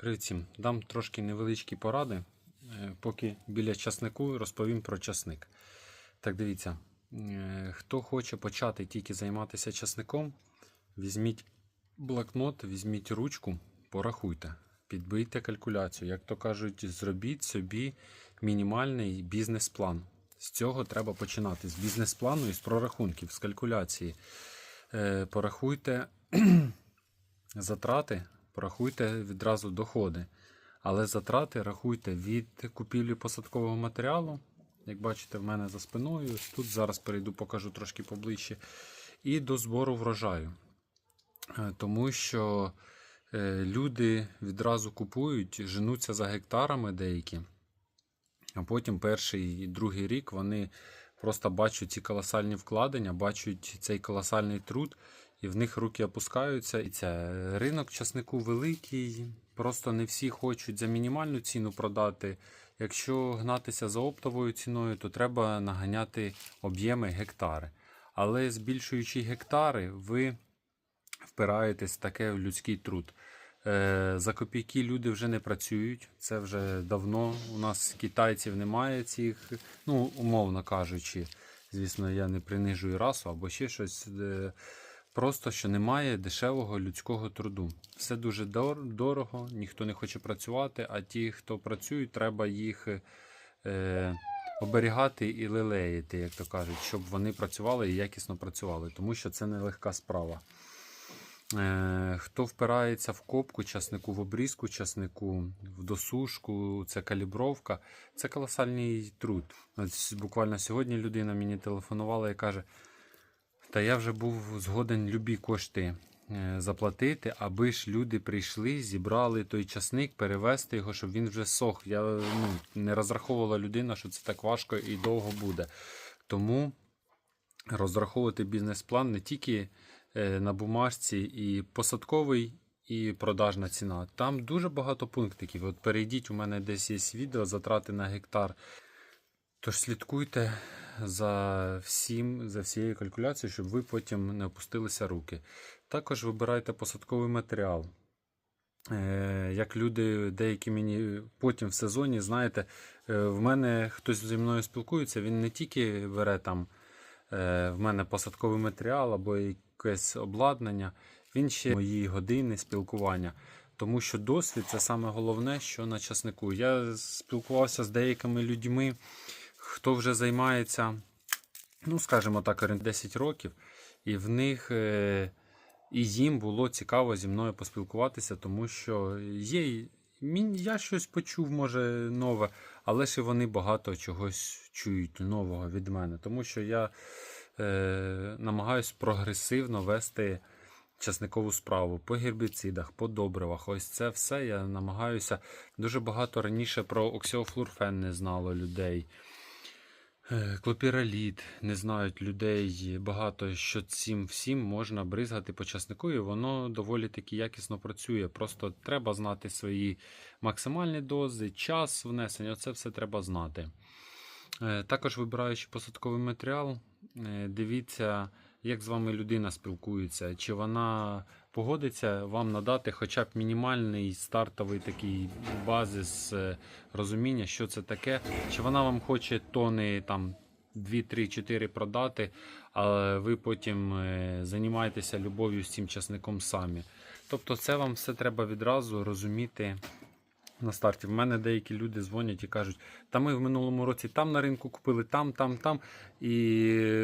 Привіт всім. Дам трошки невеличкі поради, е, поки біля часнику розповім про часник. Так, дивіться, е, хто хоче почати тільки займатися часником, візьміть блокнот, візьміть ручку, порахуйте, підбийте калькуляцію. Як то кажуть, зробіть собі мінімальний бізнес-план. З цього треба починати. З бізнес-плану і з прорахунків, з калькуляції. Е, Порахуйте затрати, порахуйте відразу доходи. Але затрати рахуйте від купівлі посадкового матеріалу. Як бачите, в мене за спиною. Тут зараз перейду, покажу трошки поближче. І до збору врожаю. Е, Тому що е, люди відразу купують, женуться за гектарами деякі. А потім перший і другий рік вони просто бачать ці колосальні вкладення, бачать цей колосальний труд, і в них руки опускаються. І це ринок часнику великий. Просто не всі хочуть за мінімальну ціну продати. Якщо гнатися за оптовою ціною, то треба наганяти об'єми гектари. Але збільшуючи гектари, ви впираєтесь таке в людський труд. Е, За копійки люди вже не працюють. Це вже давно. У нас китайців немає цих, ну, умовно кажучи. Звісно, я не принижую расу або ще щось. Просто що немає дешевого людського труду. Все дуже дор- дорого, ніхто не хоче працювати, а ті, хто працюють, треба їх е, оберігати і лелеяти, як то кажуть, щоб вони працювали і якісно працювали, тому що це нелегка справа. Е, Хто впирається в копку часнику, в обрізку часнику, в досушку, це калібровка, це колосальний труд. Ось буквально сьогодні людина мені телефонувала і каже: Та я вже був згоден любі кошти е, заплатити, аби ж люди прийшли, зібрали той часник, перевезти його, щоб він вже сох. Я ну, не розраховувала людина, що це так важко і довго буде. Тому розраховувати бізнес-план не тільки е, на бумажці, і посадковий, і продажна ціна. Там дуже багато пунктиків. От перейдіть, у мене десь є відео, затрати на гектар. Тож слідкуйте за всім, за всією калькуляцією, щоб ви потім не опустилися руки. Також вибирайте посадковий матеріал. Е, Як люди деякі мені потім в сезоні, знаєте, е, в мене хтось зі мною спілкується, він не тільки бере там е, в мене посадковий матеріал або якесь обладнання, він ще мої години спілкування. Тому що досвід це саме головне, що на часнику. Я спілкувався з деякими людьми, хто вже займається, ну, скажімо так, 10 років, і в них е, і їм було цікаво зі мною поспілкуватися, тому що є. Я щось почув, може, нове, але ж і вони багато чогось чують нового від мене, тому що я е, намагаюсь прогресивно вести часникову справу по гербіцидах, по добривах. Ось це все я намагаюся. Дуже багато раніше про оксіофлурфен не знало людей. Е, Клопіраліт не знають людей багато, що цим всім можна бризгати по часнику, і воно доволі таки якісно працює. Просто треба знати свої максимальні дози, час внесення. Це все треба знати. Е, Також вибираючи посадковий матеріал, е, дивіться, як з вами людина спілкується, чи вона погодиться вам надати хоча б мінімальний стартовий такий базис е, розуміння, що це таке, чи вона вам хоче тони там 2, 3, 4 продати, а ви потім е, займаєтеся любов'ю з цим часником самі. Тобто, це вам все треба відразу розуміти на старті. В мене деякі люди дзвонять і кажуть, та ми в минулому році там на ринку купили, там, там, там. І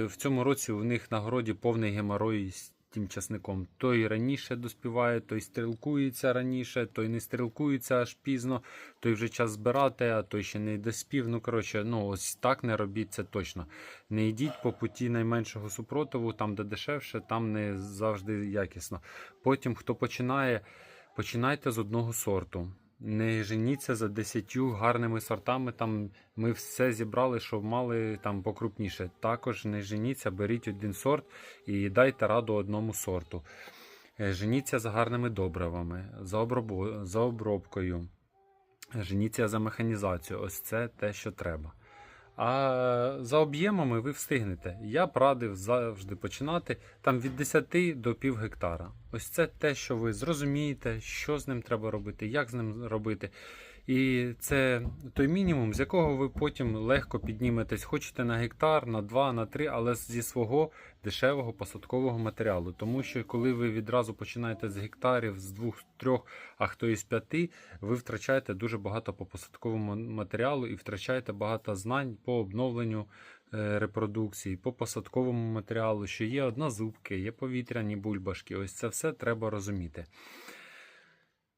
в цьому році у них на городі повний геморой з тим часником. Той раніше доспіває, той стрілкується раніше, той не стрілкується аж пізно, той вже час збирати, а той ще не доспів. Ну, коротше, ну ось так не робіть це точно. Не йдіть по путі найменшого супротиву, там, де дешевше, там не завжди якісно. Потім, хто починає, починайте з одного сорту. Не женіться за десятью гарними сортами. Там ми все зібрали, що мали там покрупніше. Також не женіться, беріть один сорт і дайте раду одному сорту. Е, Женіться за гарними добривами, за, обробу, за обробкою. Женіться за механізацію. Ось це те, що треба. А за об'ємами ви встигнете. Я б радив завжди починати там від 10 до пів гектара. Ось це те, що ви зрозумієте, що з ним треба робити, як з ним робити. І це той мінімум, з якого ви потім легко підніметесь, хочете на гектар, на 2, на 3, але зі свого дешевого посадкового матеріалу. Тому що коли ви відразу починаєте з гектарів, з 2-3, а хто із 5, ви втрачаєте дуже багато по посадковому матеріалу і втрачаєте багато знань по обновленню е, репродукції, по посадковому матеріалу, що є однозубки, є повітряні бульбашки. Ось це все треба розуміти.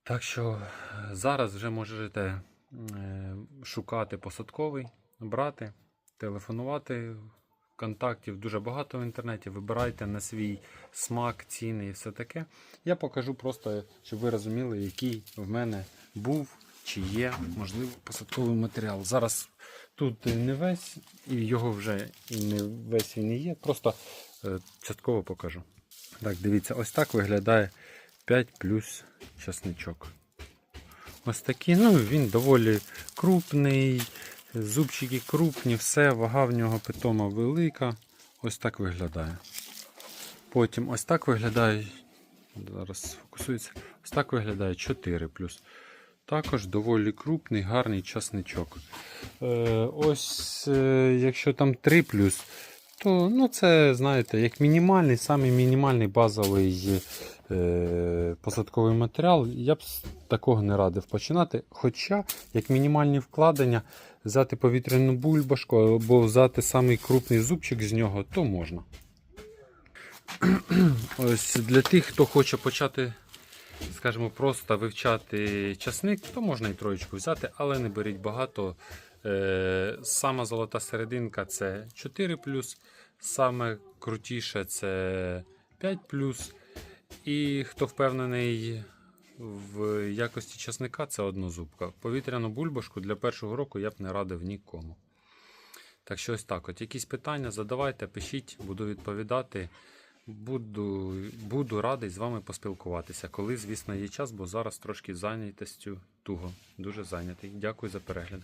Так що е, зараз вже можете е, шукати посадковий, брати, телефонувати. Контактів дуже багато в інтернеті. Вибирайте на свій смак, ціни і все таке. Я покажу просто, щоб ви розуміли, який в мене був чи є, можливо, посадковий матеріал. Зараз тут не весь, і його вже і не весь і є. Просто е, частково покажу. Так, дивіться, ось так виглядає 5 плюс часничок. Ось такий, ну він доволі крупний, зубчики крупні, все, вага в нього питома велика. Ось так виглядає. Потім ось так виглядає. Зараз фокусується. Ось так виглядає 4 плюс. Також доволі крупний, гарний часничок. Е, ось, е, якщо там 3 плюс, то ну, це, знаєте, як мінімальний, самий мінімальний базовий е, посадковий матеріал. Я б такого не радив починати. Хоча, як мінімальні вкладення, взяти повітряну бульбашку або взяти самий крупний зубчик з нього, то можна. Ось для тих, хто хоче почати, скажімо, просто вивчати часник, то можна і троєчку взяти, але не беріть багато. Е, Сама золота серединка це 4 саме крутіше це 5 І хто впевнений в якості часника, це однозубка. Повітряну бульбашку для першого року я б не радив нікому. Так що ось так. От якісь питання задавайте, пишіть, буду відповідати. Буду, буду радий з вами поспілкуватися, коли, звісно, є час, бо зараз трошки зайнятістю туго. Дуже зайнятий. Дякую за перегляд.